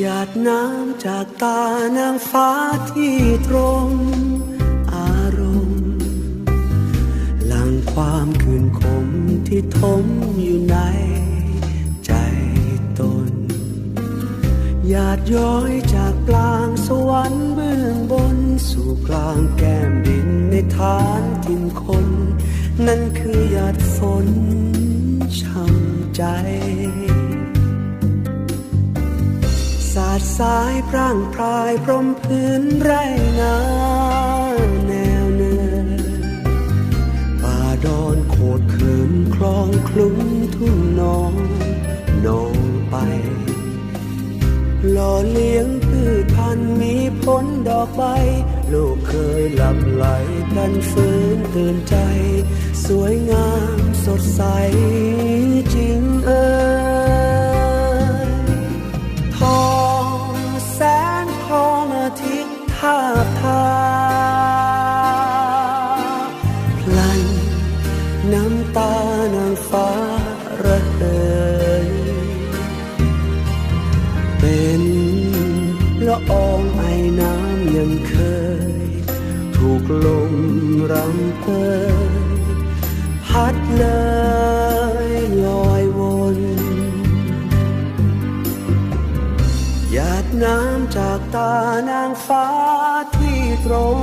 หยาดน้ำจากตานางฟ้าที่ตรงอารมณ์หลังความคืนคมที่ทมอยู่ในใจตนหยาดย้อยจากกลางสวรรค์เบื้องบนสู่กลางแก้มดินในฐานทินคน นั่นคือหยาดฝนช่ำใจ สายพร่างพรายพรมพื้นไรนาแนวเนินป่าดอนโขดเขินคลองคลุ้งทุ่งนองนองไป หล่อเลี้ยงพืชพันธุ์มีผลดอกใบ ลูกเคยหลับไหลพลันฟื้นตื่นใจ สวยงามสดใส ลันน้ำตานางฟ้าระเหย เป็นละอองไอน้ำยังเคย ถูกลมรำเพยพัดเลยลอยวนหยาดน้ำจากตานางฟ้าที่ตรง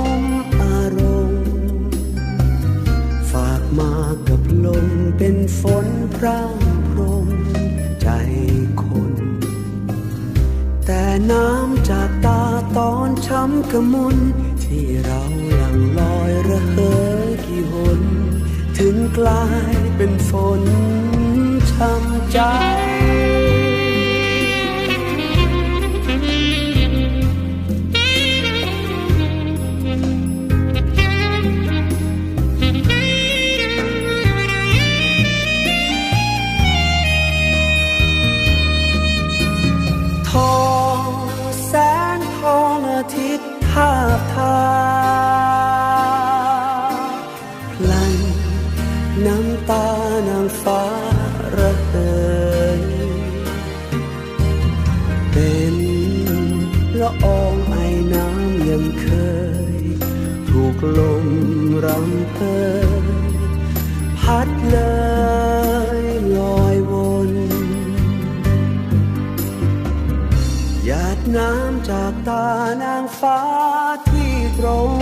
กับลมเป็นฝนพร่างพรมใจคน แต่น้ำจากตาตอนช้ำกระมุน ที่เราหลังลอยระเหยกี่หน ถึงกลายเป็นฝนช้ำใจาบทาพลันน้ำตานางฟ้าระเหยเป็นละอองไอน้ำยังเคย ถูกลมรำเพยพัดเลย น้ำจากตานางฟ้าที่ตรง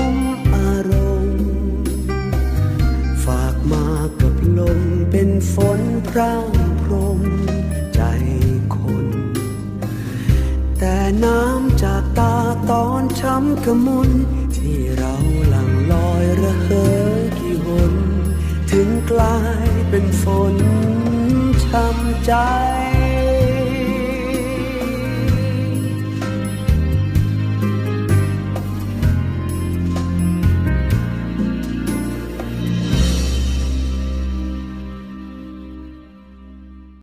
อารมณ์ ฝากมากับลมเป็นฝนพร่างพรมใจคน แต่น้ำจากตาตอนช้ำกระมุนที่เราหลังลอยระเหยกี่หน ถึงกลายเป็นฝนช้ำใจ